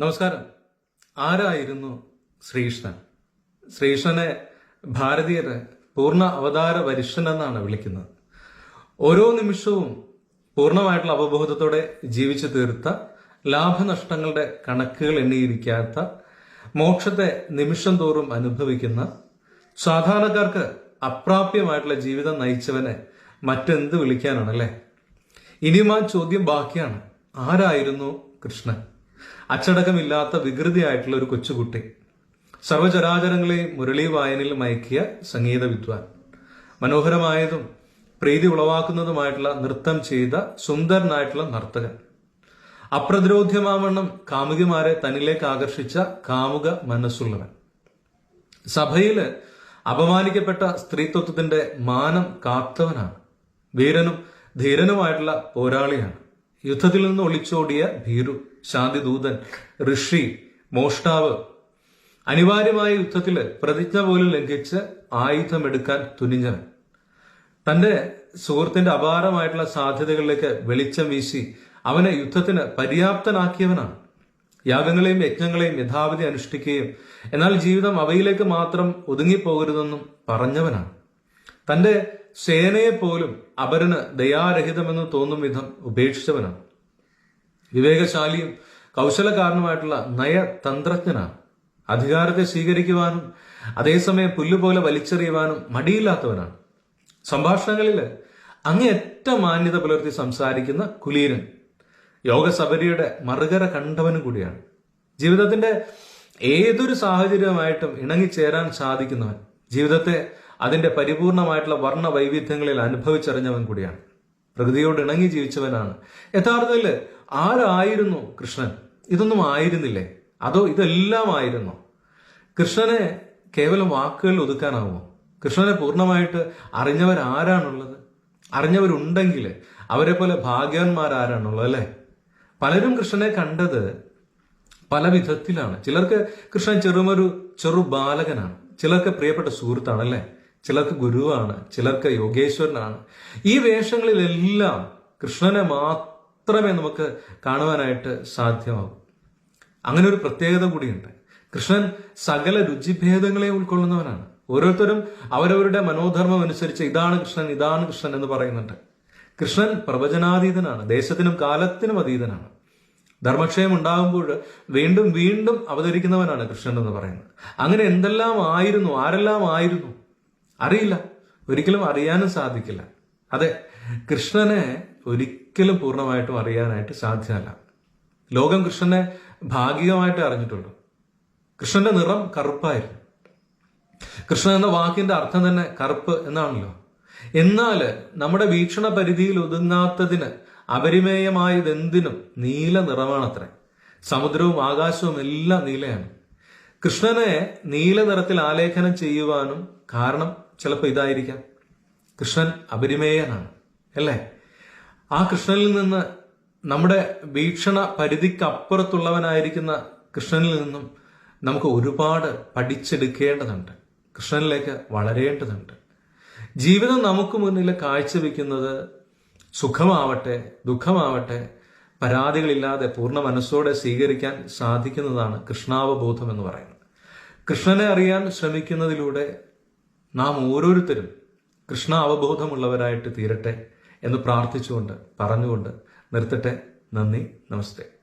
നമസ്കാരം. ആരായിരുന്നു ശ്രീകൃഷ്ണൻ? ശ്രീകൃഷ്ണനെ ഭാരതീയരെ പൂർണ അവതാര വരിഷ്ഠൻ എന്നാണ് വിളിക്കുന്നത്. ഓരോ നിമിഷവും പൂർണമായിട്ടുള്ള അവബോധത്തോടെ ജീവിച്ചു തീർത്ത ലാഭനഷ്ടങ്ങളുടെ കണക്കുകൾ എണ്ണിയിരിക്കാത്ത മോക്ഷത്തെ നിമിഷം തോറും അനുഭവിക്കുന്ന സാധാരണക്കാർക്ക് അപ്രാപ്യമായിട്ടുള്ള ജീവിതം നയിച്ചവനെ മറ്റെന്ത് വിളിക്കാനാണല്ലേ? ഇനിയും ആ ചോദ്യം ബാക്കിയാണ്. ആരായിരുന്നു കൃഷ്ണൻ? അച്ചടക്കമില്ലാത്ത വികൃതിയായിട്ടുള്ള ഒരു കൊച്ചുകുട്ടി. സർവചരാചരങ്ങളെ മുരളി വായനയിൽ മയക്കിയ സംഗീത വിദ്വാൻ. മനോഹരമായതും പ്രീതി ഉളവാക്കുന്നതുമായിട്ടുള്ള നൃത്തം ചെയ്ത സുന്ദരനായിട്ടുള്ള നർത്തകൻ. അപ്രതിരോധ്യമാവണ്ണം കാമുകിമാരെ തന്നിലേക്ക് ആകർഷിച്ച കാമുക മനസ്സുള്ളവൻ. സഭയിൽ അപമാനിക്കപ്പെട്ട സ്ത്രീത്വത്തിന്റെ മാനം കാത്തവനാണ്. വീരനും ധീരനുമായിട്ടുള്ള പോരാളിയാണ്. യുദ്ധത്തിൽ നിന്ന് ഒളിച്ചോടിയ ഭീരു. ശാന്തിദൂതൻ ഋഷി മോഷ്ടാവ്. അനിവാര്യമായ യുദ്ധത്തിൽ പ്രതിജ്ഞ പോലും ലംഘിച്ച് ആയുധമെടുക്കാൻ തുനിഞ്ഞവൻ. തന്റെ സുഹൃത്തിന്റെ അപാരമായിട്ടുള്ള സാധ്യതകളിലേക്ക് വെളിച്ചം വീശി അവനെ യുദ്ധത്തിന് പര്യാപ്തനാക്കിയവനാണ്. യാഗങ്ങളെയും യജ്ഞങ്ങളെയും യഥാവിധി അനുഷ്ഠിക്കുകയും എന്നാൽ ജീവിതം അവയിലേക്ക് മാത്രം ഒതുങ്ങിപ്പോകരുതെന്നും പറഞ്ഞവനാണ്. തന്റെ സേനയെ പോലും അപരന് ദയാരഹിതമെന്ന് തോന്നും വിധം ഉപേക്ഷിച്ചവനാണ്. വിവേകശാലിയും കൗശലക്കാരനുമായിട്ടുള്ള നയതന്ത്രജ്ഞനാണ്. അധികാരത്തെ സ്വീകരിക്കുവാനും അതേസമയം പുല്ലുപോലെ വലിച്ചെറിയുവാനും മടിയില്ലാത്തവനാണ്. സംഭാഷണങ്ങളിൽ അങ്ങേയറ്റ മാന്യത പുലർത്തി സംസാരിക്കുന്ന കുലീരൻ യോഗസബരിയുടെ മറുകര കണ്ടവനും കൂടിയാണ്. ജീവിതത്തിന്റെ ഏതൊരു സാഹചര്യമായിട്ടും ഇണങ്ങിച്ചേരാൻ സാധിക്കുന്നവൻ ജീവിതത്തെ അതിന്റെ പരിപൂർണമായിട്ടുള്ള വർണ വൈവിധ്യങ്ങളിൽ അനുഭവിച്ചറിഞ്ഞവൻ കൂടിയാണ്. പ്രകൃതിയോട് ഇണങ്ങി ജീവിച്ചവനാണ്. യഥാർത്ഥത്തിൽ ആരായിരുന്നു കൃഷ്ണൻ? ഇതൊന്നും ആയിരുന്നില്ലേ? അതോ ഇതെല്ലാം ആയിരുന്നോ? കൃഷ്ണനെ കേവലം വാക്കുകളിൽ ഒതുക്കാനാവുമോ? കൃഷ്ണനെ പൂർണമായിട്ട് അറിഞ്ഞവരാരാണുള്ളത്? അറിഞ്ഞവരുണ്ടെങ്കിൽ അവരെ പോലെ ഭാഗ്യവാന്മാരാരാണുള്ളത് അല്ലേ? പലരും കൃഷ്ണനെ കണ്ടത് പല വിധത്തിലാണ്. ചിലർക്ക് കൃഷ്ണൻ ചെറുമൊരു ചെറു ബാലകനാണ്. ചിലർക്ക് പ്രിയപ്പെട്ട സുഹൃത്താണ് അല്ലേ? ചിലർക്ക് ഗുരുവാണ്. ചിലർക്ക് യോഗേശ്വരനാണ്. ഈ വേഷങ്ങളിലെല്ലാം കൃഷ്ണനെ മാത്രമേ നമുക്ക് കാണുവാനായിട്ട് സാധ്യമാകൂ. അങ്ങനെ ഒരു പ്രത്യേകത കൂടിയുണ്ട്. കൃഷ്ണൻ സകല രുചിഭേദങ്ങളെ ഉൾക്കൊള്ളുന്നവനാണ്. ഓരോരുത്തരും അവരവരുടെ മനോധർമ്മം അനുസരിച്ച് ഇതാണ് കൃഷ്ണൻ ഇതാണ് കൃഷ്ണൻ എന്ന് പറയുന്നുണ്ട്. കൃഷ്ണൻ പ്രവചനാതീതനാണ്. ദേശത്തിനും കാലത്തിനും അതീതനാണ്. ധർമ്മക്ഷയം ഉണ്ടാകുമ്പോൾ വീണ്ടും വീണ്ടും അവതരിക്കുന്നവനാണ് കൃഷ്ണൻ എന്ന് പറയുന്നത്. അങ്ങനെ എന്തെല്ലാം ആയിരുന്നു ആരെല്ലാം ആയിരുന്നു? അറിയില്ല. ഒരിക്കലും അറിയാനും സാധിക്കില്ല. അതെ കൃഷ്ണനെ ഒരിക്കലും പൂർണമായിട്ടും അറിയാനായിട്ട് സാധ്യമല്ല. ലോകം കൃഷ്ണനെ ഭാഗികമായിട്ട് അറിഞ്ഞിട്ടുള്ളൂ കൃഷ്ണന്റെ നിറം കറുപ്പായിരുന്നു. കൃഷ്ണൻ എന്ന വാക്കിന്റെ അർത്ഥം തന്നെ കറുപ്പ് എന്നാണല്ലോ. എന്നാൽ നമ്മുടെ വീക്ഷണ പരിധിയിൽ ഒതുങ്ങാത്തതിന് അപരിമേയമായതെന്തിനും നീല നിറമാണത്രേ. സമുദ്രവും ആകാശവും എല്ലാം നീലയാണ്. കൃഷ്ണനെ നീല നിറത്തിൽ ആലേഖനം ചെയ്യുവാനും കാരണം ചിലപ്പോൾ ഇതായിരിക്കാം. കൃഷ്ണൻ അപരിമേയനാണ് അല്ലേ? ആ കൃഷ്ണനിൽ നിന്ന് നമ്മുടെ വീക്ഷണ പരിധിക്കപ്പുറത്തുള്ളവനായിരിക്കുന്ന കൃഷ്ണനിൽ നിന്നും നമുക്ക് ഒരുപാട് പഠിച്ചെടുക്കേണ്ടതുണ്ട്. കൃഷ്ണനിലേക്ക് വളരേണ്ടതുണ്ട്. ജീവിതം നമുക്ക് മുന്നിൽ കാഴ്ചവെക്കുന്നത് സുഖമാവട്ടെ ദുഃഖമാവട്ടെ പരാതികളില്ലാതെ പൂർണ മനസ്സോടെ സ്വീകരിക്കാൻ സാധിക്കുന്നതാണ് കൃഷ്ണാവബോധം എന്ന് പറയുന്നത്. കൃഷ്ണനെ അറിയാൻ ശ്രമിക്കുന്നതിലൂടെ നാം ഓരോരുത്തരും കൃഷ്ണ അവബോധമുള്ളവരായിട്ട് തീരട്ടെ. എന്ന് പ്രാർത്ഥിച്ചുകൊണ്ട് പറഞ്ഞുകൊണ്ട് നിർത്തട്ടെ. നന്ദി നമസ്തേ.